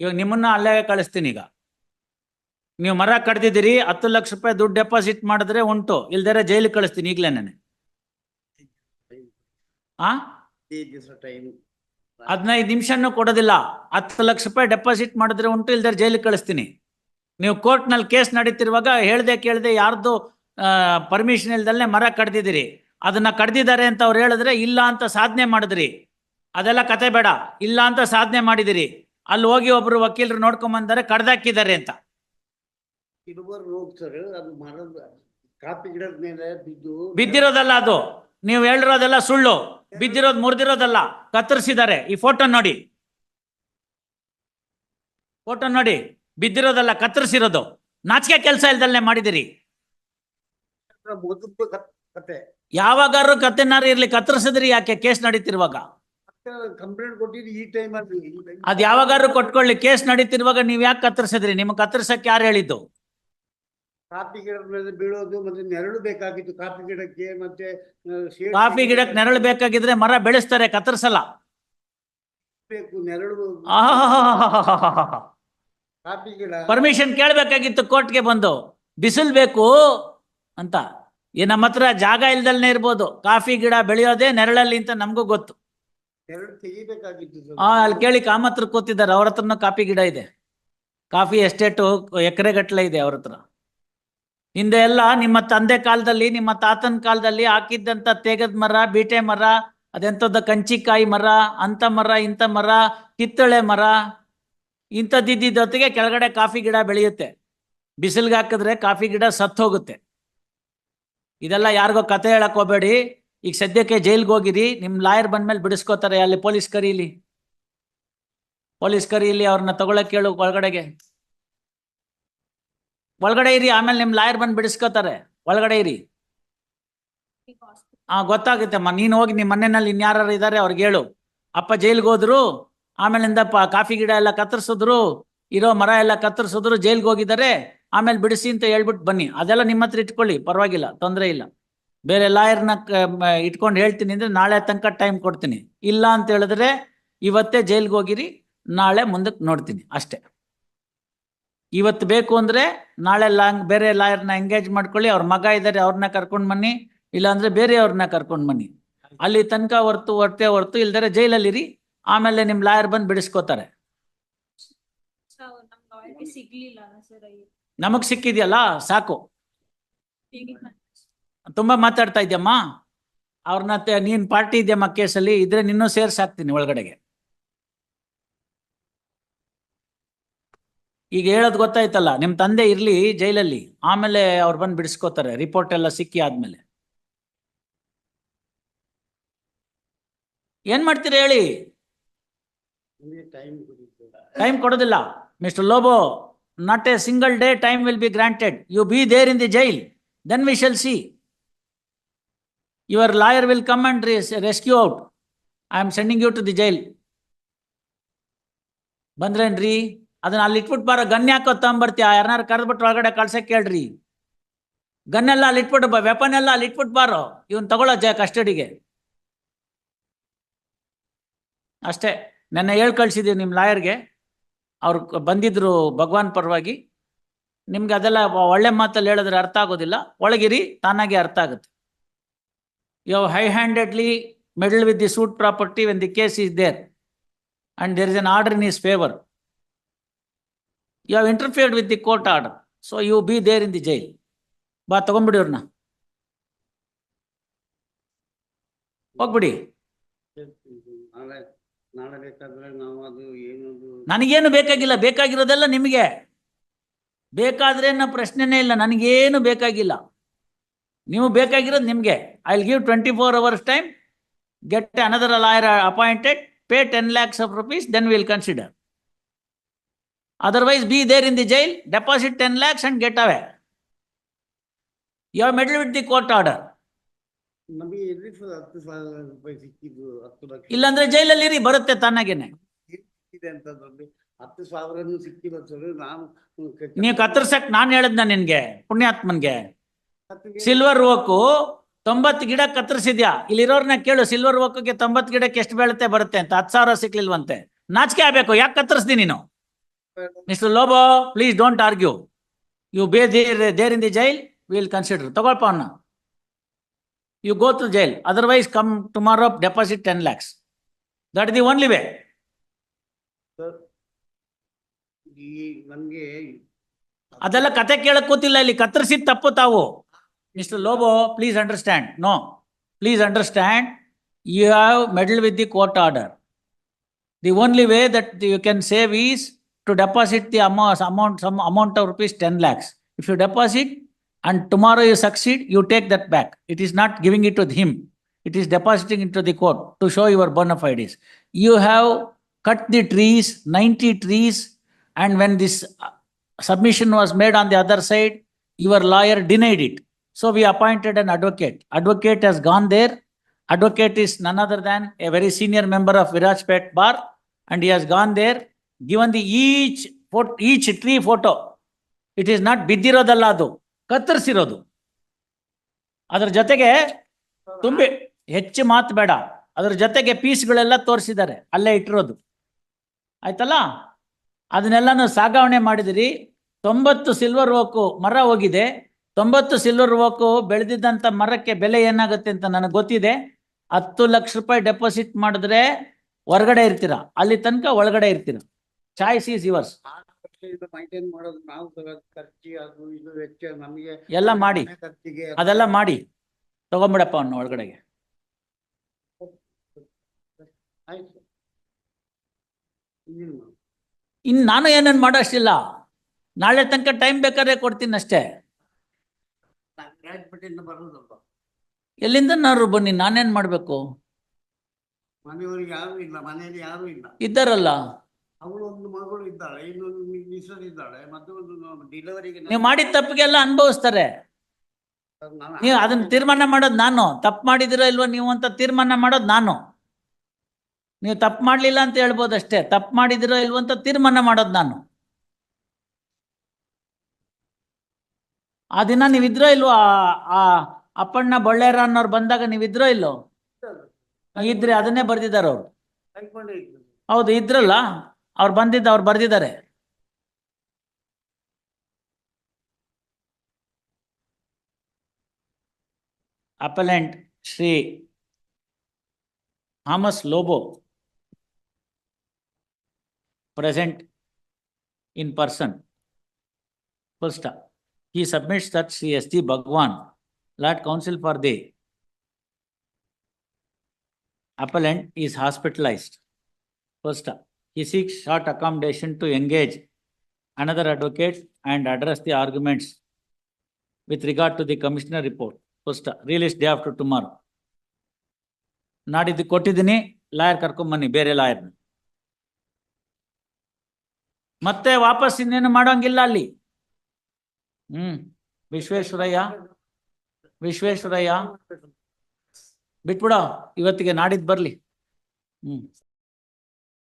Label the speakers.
Speaker 1: ಇವಾಗ ನಿಮ್ಮನ್ನ ಅಲ್ಲೇ ಕಳಿಸ್ತೀನಿ ಈಗ. ನೀವು ಮರ ಕಡ್ದಿದ್ದೀರಿ ಹತ್ತು ಲಕ್ಷ ರೂಪಾಯಿ ದುಡ್ಡು ಡೆಪಾಸಿಟ್ ಮಾಡಿದ್ರೆ ಉಂಟು ಇಲ್ದರೆ ಜೈಲಿಗೆ ಕಳಿಸ್ತೀನಿ ಈಗಲೇ ನಾನು. ಆ?
Speaker 2: ಹದಿನೈದು
Speaker 1: ನಿಮಿಷನೂ ಕೊಡೋದಿಲ್ಲ ಹತ್ತು ಲಕ್ಷ ರೂಪಾಯಿ ಡೆಪಾಸಿಟ್ ಮಾಡಿದ್ರೆ ಉಂಟು ಇಲ್ದೇ ಜೈಲಿಗೆ ಕಳಿಸ್ತೀನಿ. ನೀವು ಕೋರ್ಟ್ನಲ್ಲಿ ಕೇಸ್ ನಡೀತಿರುವಾಗ ಹೇಳ್ದೆ ಕೇಳ್ದೆ ಯಾರ್ದು ಪರ್ಮಿಷನ್ ಇಲ್ದಲ್ಲೇ ಮರ ಕಡ್ದಿದ್ದೀರಿ. ಅದನ್ನ ಕಡ್ದಿದ್ದಾರೆ ಅಂತ ಅವ್ರು ಹೇಳಿದ್ರೆ ಇಲ್ಲ ಅಂತ ಸಾಧನೆ ಮಾಡಿದ್ರಿ. ಅದೆಲ್ಲ ಕತೆ ಬೇಡ. ಇಲ್ಲ ಅಂತ ಸಾಧನೆ ಮಾಡಿದಿರಿ. ಅಲ್ಲಿ ಹೋಗಿ ಒಬ್ರು ವಕೀಲರು ನೋಡ್ಕೊಂಬಂದಾರೆ ಕಡ್ದಾಕಿದ್ದಾರೆ ಅಂತ.
Speaker 2: ಇಳುವರ್ ರೋಗ ಅದು ಮರದ ಕಾಫಿ ಗಿಡದ ಮೇಲೆ ಬಿದ್ದು
Speaker 1: ಬಿದ್ದಿರೋದಲ್ಲ ಅದು. ನೀವು ಹೇಳಿರೋದೆಲ್ಲ ಸುಳ್ಳು. ಬಿದ್ದಿರೋದು ಮುರಿದಿರೋದಲ್ಲ. ಕತ್ತರಿಸಿದ್ದಾರೆ. ಈ ಫೋಟೋ ನೋಡಿ. ಫೋಟೋ ನೋಡಿ. ಬಿದ್ದಿರೋದಲ್ಲ ಕತ್ತರಿಸಿರೋದು. ನಾಚಿಕೆ ಕೆಲಸ ಇಲ್ದಲ್ಲೇ ಮಾಡಿದಿರಿ.
Speaker 2: ಮೊದಲು ಕತ್- ಕತೆ.
Speaker 1: ಯಾವಾಗಾರು ಕತ್ತೆನಾರು ಇರ್ಲಿ ಕತ್ತರಿಸಿದ್ರಿ ಯಾಕೆ? ಕೇಸ್ ನಡೀತಿರುವಾಗ.
Speaker 2: ಕಂಪ್ಲೇಂಟ್ ಕೊಟ್ಟಿದ್ದು ಈ
Speaker 1: ಅದ್ ಯಾವಾಗಾದ್ರೂ ಕೊಟ್ಕೊಳ್ಳಿ. ಕೇಸ್ ನಡೀತಿರುವಾಗ ನೀವ್ ಯಾಕೆ ಕತ್ತರಿಸಿದ್ರಿ? ನಿಮ್ಗೆ ಕತ್ತರಿಸಕ್ಕೆ ಯಾರು ಹೇಳಿದ್ದು?
Speaker 2: ಕಾಫಿ ಗಿಡ ಮೇಲೆ ಬೀಳೋದು ಮತ್ತೆ ನೆರಳು ಬೇಕಾಗಿತ್ತು. ಕಾಫಿ ಗಿಡಕ್ಕೆ ಮತ್ತೆ
Speaker 1: ಕಾಫಿ ಗಿಡಕ್ಕೆ ನೆರಳು ಬೇಕಾಗಿದ್ರೆ ಮರ ಬೆಳೆಸ್ತಾರೆ ಕತ್ತರಿಸಲ್ಲ.
Speaker 2: ಬೇಕು ನೆರಳು
Speaker 1: ಆಹಾಹಾಹಾಹಾಹಾಹಾ.
Speaker 2: ಕಾಫಿ ಗಿಡ.
Speaker 1: ಪರ್ಮಿಷನ್ ಕೇಳಬೇಕಾಗಿತ್ತು ಕೋರ್ಟ್ಗೆ ಬಂದು. ಬಿಸಿಲು ಬೇಕು ಅಂತ. ಈ ನಮ್ಮ ಹತ್ರ ಜಾಗ ಇಲ್ದಲ್ನೇ ಇರ್ಬೋದು. ಕಾಫಿ ಗಿಡ ಬೆಳೆಯೋದೇ ನೆರಳಲ್ಲಿ ಅಂತ ನಮಗೂ ಗೊತ್ತು. ಆ, ಅಲ್ಲಿ ಕೇಳಿ ಕಾಮತ್ರ ಕೂತಿದ್ದಾರೆ. ಅವ್ರ ಹತ್ರನ ಕಾಫಿ ಗಿಡ ಇದೆ. ಕಾಫಿ ಎಸ್ಟೇಟು ಎಕರೆ ಗಟ್ಟಲೆ ಇದೆ ಅವ್ರ ಹತ್ರ. ಹಿಂದೆ ಎಲ್ಲ ನಿಮ್ಮ ತಂದೆ ಕಾಲದಲ್ಲಿ, ನಿಮ್ಮ ತಾತನ ಕಾಲದಲ್ಲಿ ಹಾಕಿದ್ದಂತ ತೇಗದ ಮರ, ಬೀಟೆ ಮರ, ಅದೆಂಥದ್ದು ಕಂಚಿಕಾಯಿ ಮರ, ಅಂತ ಮರ, ಇಂಥ ಮರ, ಕಿತ್ತಳೆ ಮರ, ಇಂಥದ್ದಿದ್ದೊತ್ತಿಗೆ ಕೆಳಗಡೆ ಕಾಫಿ ಗಿಡ ಬೆಳೆಯುತ್ತೆ. ಬಿಸಿಲ್ಗೆ ಹಾಕಿದ್ರೆ ಕಾಫಿ ಗಿಡ ಸತ್ತು ಹೋಗುತ್ತೆ ಇದೆಲ್ಲ ಯಾರಿಗೋ ಕತೆ ಹೇಳಕ್ ಹೋಗ್ಬೇಡಿ. ಈಗ ಸದ್ಯಕ್ಕೆ ಜೈಲ್ಗೆ ಹೋಗಿರಿ, ನಿಮ್ ಲಾಯರ್ ಬಂದ್ಮೇಲೆ ಬಿಡಿಸ್ಕೋತಾರೆ, ಅಲ್ಲಿ ಪೊಲೀಸ್ ಕರೀಲಿ. ಪೊಲೀಸ್ ಕರೀಲಿ, ಅವ್ರನ್ನ ತಗೊಳಕ್ ಕೇಳು ಒಳಗಡೆಗೆ. ಒಳಗಡೆ ಇರಿ, ಆಮೇಲೆ ನಿಮ್ ಲಾಯರ್ ಬಂದು ಬಿಡಿಸ್ಕೋತಾರೆ. ಒಳಗಡೆ ಇರಿ. ಆ, ಗೊತ್ತಾಗುತ್ತಮ್ಮ, ನೀನು ಹೋಗಿ ನಿಮ್ಮ ಮನೆಯಲ್ಲಿ ಇನ್ಯಾರು ಇದ್ದಾರೆ ಅವ್ರಿಗೆ ಹೇಳು. ಅಪ್ಪ ಜೈಲ್ಗೆ ಹೋದ್ರು, ಆಮೇಲಿಂದ ಕಾಫಿ ಗಿಡ ಎಲ್ಲ ಕತ್ತರಿಸಿದ್ರು, ಇರೋ ಮರ ಎಲ್ಲ ಕತ್ತರಿಸಿದ್ರು, ಜೈಲ್ಗೆ ಹೋಗಿದ್ದಾರೆ, ಆಮೇಲೆ ಬಿಡಿಸಿ ಅಂತ ಹೇಳ್ಬಿಟ್ಟು ಬನ್ನಿ. ಅದೆಲ್ಲ ನಿಮ್ಮ ಹತ್ರ ಇಟ್ಕೊಳ್ಳಿ, ಪರವಾಗಿಲ್ಲ, ತೊಂದರೆ ಇಲ್ಲ. ಬೇರೆ ಲಾಯರ್ನ ಇಟ್ಕೊಂಡು ಹೇಳ್ತೀನಿ ಅಂದ್ರೆ ನಾಳೆ ತನಕ ಟೈಮ್ ಕೊಡ್ತೀನಿ. ಇಲ್ಲ ಅಂತ ಹೇಳಿದ್ರೆ ಇವತ್ತೇ ಜೈಲ್ಗೆ ಹೋಗಿರಿ ನಾಳೆ ಮುಂದಕ್ಕೆ ನೋಡ್ತೀನಿ ಅಷ್ಟೇ. ಇವತ್ತು ಬೇಕು ಅಂದ್ರೆ ನಾಳೆ ಲಾಂಗ್ ಬೇರೆ ಲಾಯರ್ನ ಎಂಗೇಜ್ ಮಾಡ್ಕೊಳ್ಳಿ ಅವ್ರ ಮಗ ಇದ್ದಾರೆ ಅವ್ರನ್ನ ಕರ್ಕೊಂಡು ಬನ್ನಿ ಇಲ್ಲಾಂದ್ರೆ ಬೇರೆಯವ್ರನ್ನ ಕರ್ಕೊಂಡು ಬನ್ನಿ. ಅಲ್ಲಿ ತನಕ ಹೊರ್ತು ಹೊರತೆ ಹೊರ್ತು ಇಲ್ದರೆ ಜೈಲಲ್ಲಿರಿ ಆಮೇಲೆ ನಿಮ್ ಲಾಯರ್ ಬಂದು ಬಿಡಿಸ್ಕೋತಾರೆ. ನಮಗ್ ಸಿಕ್ಕಿದ್ಯಲ್ಲ ಸಾಕು. ತುಂಬಾ ಮಾತಾಡ್ತಾ ಇದ್ಯಮ್ಮ? ಅವ್ರನ್ನ ನೀನ್ ಪಾರ್ಟಿ ಇದೆಯಮ್ಮ ಕೇಸಲ್ಲಿ ಇದ್ರೆ ನಿನ್ನೂ ಸೇರ್ಸಾಕ್ತೀನಿ ಒಳಗಡೆಗೆ. ಈಗ ಹೇಳೋದ್ ಗೊತ್ತಾಯ್ತಲ್ಲ ನಿಮ್ ತಂದೆ ಇರ್ಲಿ ಜೈಲಲ್ಲಿ ಆಮೇಲೆ ಅವ್ರು ಬಂದು ಬಿಡಿಸ್ಕೋತಾರೆ ರಿಪೋರ್ಟ್ ಎಲ್ಲ ಸಿಕ್ಕಿ ಆದ್ಮೇಲೆ. ಏನ್ ಮಾಡ್ತೀರಾ ಹೇಳಿ?
Speaker 2: ಟೈಮ್
Speaker 1: ಕೊಡೋದಿಲ್ಲ. Mister Lobo not a single day time will be granted you be there in the jail then we shall see your lawyer will come and rescue out I am sending you to the jail ಬಂದ್ರೇನ್ರಿ? ಅದನ್ನ ಅಲ್ಲಿ ಇಟ್ಬಿಟ್ಟು ಬಾರ, gun ಯಾಕೋ ತಗೊಂಬರ್ತೀಯ? ಯಾರನ್ನಾರು ಕರೆದ್ಬಿಟ್ಟು ಒಳಗಡೆ ಕಳ್ಸಕ್ ಕೇಳ್ರಿ. Gun ಎಲ್ಲ ಅಲ್ಲಿ ಇಟ್ಬಿಟ್ಟು ವೆಪನ್ ಎಲ್ಲ ಅಲ್ಲಿ ಇಟ್ಬಿಟ್ಟು ಬಾರೋ. ಇವನ್ ತಗೊಳ್ಳೋ ಜ ಕಸ್ಟಡಿಗೆ ಅಷ್ಟೇ. ನೆನ್ನೆ ಹೇಳ್ ಕಳ್ಸಿದೀವಿ ನಿಮ್ಮ ಲಾಯರ್ಗೆ ಅವ್ರು ಬಂದಿದ್ರು ಭಗವಾನ್ ಪರವಾಗಿ. ನಿಮ್ಗೆ ಅದೆಲ್ಲ ಒಳ್ಳೆ ಮಾತಲ್ಲಿ ಹೇಳಿದ್ರೆ ಅರ್ಥ ಆಗೋದಿಲ್ಲ. ಒಳಗಿರಿ, ತಾನಾಗೆ ಅರ್ಥ ಆಗುತ್ತೆ. You high handedly meddle with the suit property when the case is there and there is an order in his favour you have interfered with the court order so you be there in the jail ಬಾ, ತಗೊಂಡ್ಬಿಡಿ ಅವ್ರನ್ನ ಹೋಗ್ಬಿಡಿ. ನನಗೇನು ಬೇಕಾಗಿಲ್ಲ, ಬೇಕಾಗಿರೋದೆಲ್ಲ ನಿಮಗೆ. ಬೇಕಾದ್ರೆ ಪ್ರಶ್ನೆನೇ ಇಲ್ಲ, ನನಗೇನು ಬೇಕಾಗಿಲ್ಲ. ನೀವು ಬೇಕಾಗಿರೋದು ನಿಮಗೆ. I will give twenty four hours time get another lawyer appointed pay ten lakhs of rupees then will consider otherwise be there in the jail deposit ten lakhs and get away you are meddle with the court order
Speaker 2: ಇಲ್ಲಾಂದ್ರೆ ಜೈಲಲ್ಲಿ ಇರಿ ಸಾವಿರ
Speaker 1: ಬರುತ್ತೆ
Speaker 2: ತನ್ನಾಗೇನೆ. ಹತ್ತು ನಾನು
Speaker 1: ನೀವು ಕತ್ತರ್ಸಕ್ ನಾನು ಹೇಳದ್ನ ನಿನ್ಗೆ ಪುಣ್ಯಾತ್ಮನ್ಗೆ. ಸಿಲ್ವರ್ ಓಕು ತೊಂಬತ್ತು ಗಿಡ ಕತ್ತರಿಸಿದ್ಯಾ? ಇಲ್ಲಿರೋರ್ನ ಕೇಳು ಸಿಲ್ವರ್ ಓಕಕ್ಕೆ ತೊಂಬತ್ತು ಗಿಡಕ್ಕೆ ಎಷ್ಟು ಬೀಳುತ್ತೆ ಬರುತ್ತೆ ಅಂತ? ಹತ್ತು ಸಾವಿರ ಸಿಕ್ಲಿಲ್ವಂತೆ. ನಾಚಿಕೆ ಆಗ್ಬೇಕು. ಯಾಕೆ ಕತ್ತರಿಸ್ದಿ ನೀನು? Mister Lobo please don't argue you be there there in the jail will consider ತಗೊಳ್ಪ ಅಣ್ಣ you go to jail otherwise come tomorrow deposit ten lakhs that the only way ಅದೆಲ್ಲ ಕತೆ ಕೇಳಕ್ ಕೂತಿಲ್ಲ. ಇಲ್ಲಿ ಕತ್ತರಿಸಿದ ತಪ್ಪು ತಾವು. Mr. Lobo, please understand. No, please understand. You have meddled with the court order. The only way that you can save is to deposit the amount—some amount of rupees 10 lakhs. If you deposit and tomorrow you succeed, you take that back. It is not giving it to him. It is depositing into the court to show your bona fides. You have cut the trees, 90 trees, and when this uh, submission was made on the other side, your lawyer denied it. So we appointed an advocate. Advocate has gone there. Advocate is none other than a very senior member of Virajpet Bar, and he has gone there, given the each each tree photo. It is not ಬಿದ್ದಿರೋದಲ್ಲ ಅದು ಕತ್ತರಿಸಿರೋದು ಅದ್ರ ಜೊತೆಗೆ ತುಂಬಿ ಹೆಚ್ಚು ಮಾತು ಬೇಡ ಅದರ ಜೊತೆಗೆ ಪೀಸ್ಗಳೆಲ್ಲ ತೋರಿಸಿದ್ದಾರೆ ಅಲ್ಲೇ ಇಟ್ಟಿರೋದು ಆಯ್ತಲ್ಲ ಅದನ್ನೆಲ್ಲನೂ ಸಾಗಾವಣೆ ಮಾಡಿದಿರಿ ತೊಂಬತ್ತು ಸಿಲ್ವರ್ ಓಕು ಮರ ಹೋಗಿದೆ ತೊಂಬತ್ತು ಸಿಲ್ವರ್ ಓಕು ಬೆಳೆದಿದ್ದಂಥ ಮರಕ್ಕೆ ಬೆಲೆ ಏನಾಗುತ್ತೆ ಅಂತ ನನಗೆ ಗೊತ್ತಿದೆ. ಹತ್ತು ಲಕ್ಷ ರೂಪಾಯಿ ಡೆಪಾಸಿಟ್ ಮಾಡಿದ್ರೆ ಹೊರಗಡೆ ಇರ್ತೀರ. ಅಲ್ಲಿ ತನಕ ಒಳಗಡೆ ಇರ್ತೀರ. ಚಾಯ್ಸ್ ಈಸ್ ಯುವರ್ಸ್ ಎಲ್ಲ ಮಾಡಿ. ಅದೆಲ್ಲ ಮಾಡಿ. ತಗೊಂಬಿಡಪ್ಪ ಅವನು ಒಳಗಡೆಗೆ. ಇನ್ ನಾನು ಏನೇನು ಮಾಡೋಷ್ಟಿಲ್ಲ. ನಾಳೆ ತನಕ ಟೈಮ್ ಬೇಕಾದ್ರೆ ಕೊಡ್ತೀನಿ ಅಷ್ಟೇ
Speaker 2: ರಾಜಪೇಟೆಯಿಂದ
Speaker 1: ಎಲ್ಲಿಂದ ನಾರು ಬನ್ನಿ ನಾನೇನ್ ಮಾಡ್ಬೇಕು?
Speaker 2: ಮನೆಯವರಿಗೆ ಯಾರು ಇಲ್ಲ ಮನೆಯಲ್ಲಿ ಯಾರು ಇಲ್ಲ.
Speaker 1: ಇದ್ದಾರಲ್ಲ?
Speaker 2: ಅವಳು ಒಂದು ಮಗಳು ಇದ್ದಾಳೆ ಇನ್ನೊಂದು ಮಿಸ್ಸಸ್ ಇದ್ದಾಳೆ ಮತ್ತೆ ಒಂದು ಡೆಲಿವರಿಗೆ
Speaker 1: ನೀವು ಮಾಡಿದ ತಪ್ಪಿಗೆಲ್ಲ ಅನುಭವಿಸ್ತಾರೆ. ನೀವು ಅದನ್ನ ತೀರ್ಮಾನ ಮಾಡೋದು ನಾನು. ತಪ್ಪು ಮಾಡಿದಿರೋ ಇಲ್ವೋ ನೀವು ಅಂತ ತೀರ್ಮಾನ ಮಾಡೋದು ನಾನು. ನೀವು ತಪ್ಪು ಮಾಡ್ಲಿಲ್ಲ ಅಂತ ಹೇಳ್ಬೋದು ಅಷ್ಟೇ ತಪ್ಪು ಮಾಡಿದಿರೋ ಇಲ್ವೋ ಅಂತ ತೀರ್ಮಾನ ಮಾಡೋದು ನಾನು. ಆ ದಿನ ನೀವಿದ್ರೋ ಇಲ್ವೋ ಆ- ಅಪ್ಪಣ್ಣ ಬಳ್ಳೇರ ಅನ್ನೋರು ಬಂದಾಗ ನೀವಿದ್ರೋ ಇಲ್ಲೋ ಇದ್ರೆ ಅದನ್ನೇ ಬರ್ದಿದ್ದಾರೆ ಅವ್ರು. ಹೌದು ಇದ್ರಲ್ಲ. ಅವ್ರು ಬಂದಿದ್ದ ಅವ್ರು ಬರ್ದಿದ್ದಾರೆ. Appellant Shri Thomas Lobo present in person. First First, he submits that Sri S.T. Bhagwan, Lord Counsel for the appellant is hospitalized. First, he seeks short accommodation to engage another advocate and address the arguments with regard to the commissioner report. First, release day after tomorrow. ನಾಡಿದ್ದು ಕೊಟ್ಟಿದ್ದೀನಿ lawyer ಕರ್ಕೊಂಬನ್ನಿ ಬೇರೆ ಲಾಯರ್ನ ಮತ್ತೆ ವಾಪಸ್ ಇನ್ನೇನು ಮಾಡೋಂಗಿಲ್ಲ ಅಲ್ಲಿ ಹ್ಮ್. ವಿಶ್ವೇಶ್ವರಯ್ಯ? ವಿಶ್ವೇಶ್ವರಯ್ಯ? ಬಿಟ್ಬಿಡ ಇವತ್ತಿಗೆ ನಾಡಿದ್ದು ಬರ್ಲಿ. ಹ್ಮ್.